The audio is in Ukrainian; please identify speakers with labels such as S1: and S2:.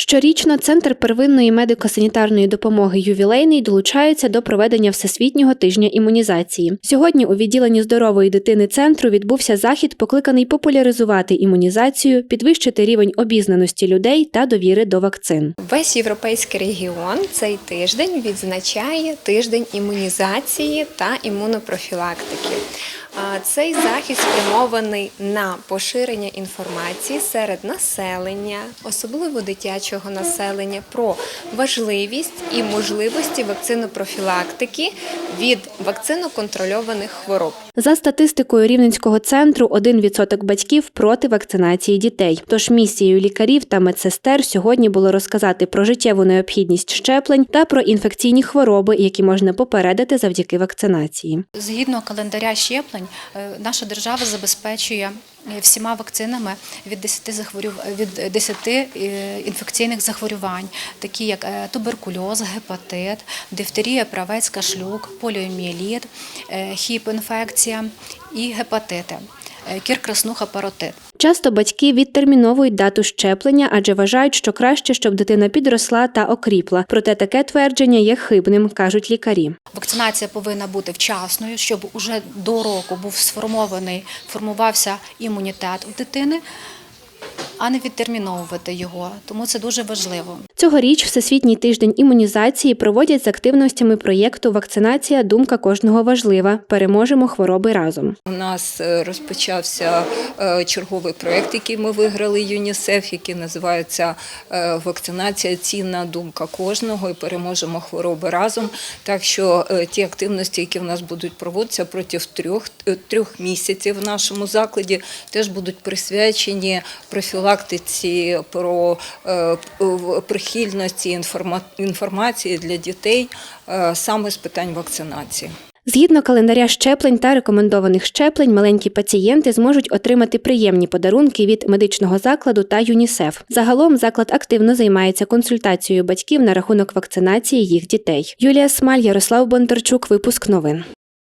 S1: Щорічно Центр первинної медико-санітарної допомоги ювілейний долучається до проведення Всесвітнього тижня імунізації. Сьогодні у відділенні здорової дитини центру відбувся захід, покликаний популяризувати імунізацію, підвищити рівень обізнаності людей та довіри до вакцин.
S2: Весь європейський регіон цей тиждень відзначає тиждень імунізації та імунопрофілактики. Цей захід спрямований на поширення інформації серед населення, особливо дитячого населення, про важливість і можливості вакцинопрофілактики від вакциноконтрольованих хвороб.
S1: За статистикою Рівненського центру, 1% батьків проти вакцинації дітей. Тож місією лікарів та медсестер сьогодні було розказати про життєву необхідність щеплень та про інфекційні хвороби, які можна попередити завдяки вакцинації.
S3: Згідно календаря щеплень, е, наша держава забезпечує всіма вакцинами від 10 захворюв... від 10 е, інфекційних захворювань, такі як е, туберкульоз, гепатит, дифтерія, правець, кашлюк, поліомієліт, е, хіп-інфекція і гепатити, е, кір, краснуха, паротит.
S1: Часто батьки відтерміновують дату щеплення, адже вважають, що краще, щоб дитина підросла та окріпла. Проте таке твердження є хибним, кажуть лікарі.
S3: Вакцинація повинна бути вчасною, щоб уже до року був сформований, формувався імунітет у дитини, а не відтерміновувати його. Тому це дуже важливо.
S1: Цьогоріч Всесвітній тиждень імунізації проводять з активностями проєкту Вакцинація думка кожного важлива. Переможемо хвороби разом.
S4: У нас е, розпочався е, черговий проєкт, який ми виграли ЮНІСЕФ, який називається е, Вакцинація цінна думка кожного і переможемо хвороби разом. Так що ті активності, які в нас будуть проводитися протягом трьох, трьох місяців в нашому закладі, теж будуть присвячені профілактиці про е, прихильності інформації для дітей е, саме з питань вакцинації.
S1: Згідно календаря щеплень та рекомендованих щеплень, маленькі пацієнти зможуть отримати приємні подарунки від медичного закладу та ЮНІСЕФ. Загалом заклад активно займається консультацією батьків на рахунок вакцинації їх дітей. Юлія Смаль, Ярослав Бондарчук, випуск новин.